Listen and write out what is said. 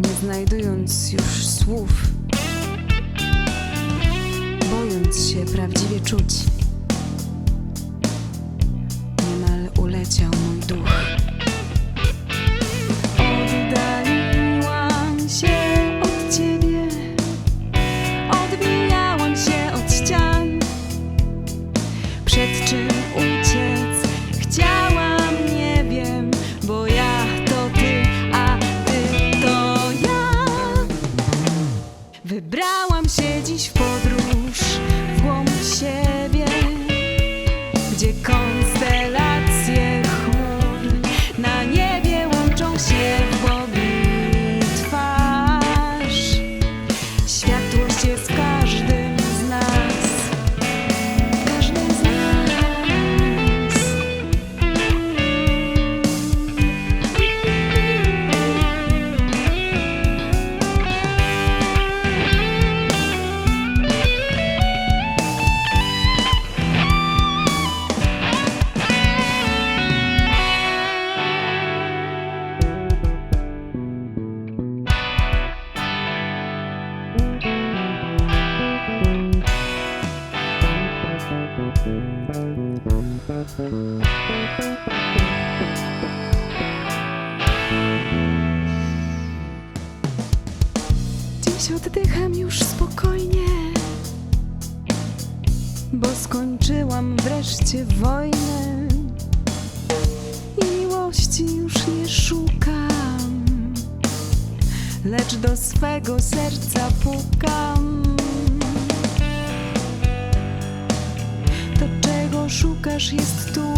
nie znajdując już słów, bojąc się prawdziwie czuć. Zakochałam się dziś w. Dziś oddycham już spokojnie, bo skończyłam wreszcie wojnę i miłości już nie szukam, lecz do swego serca pukam. szukasz, jest tu.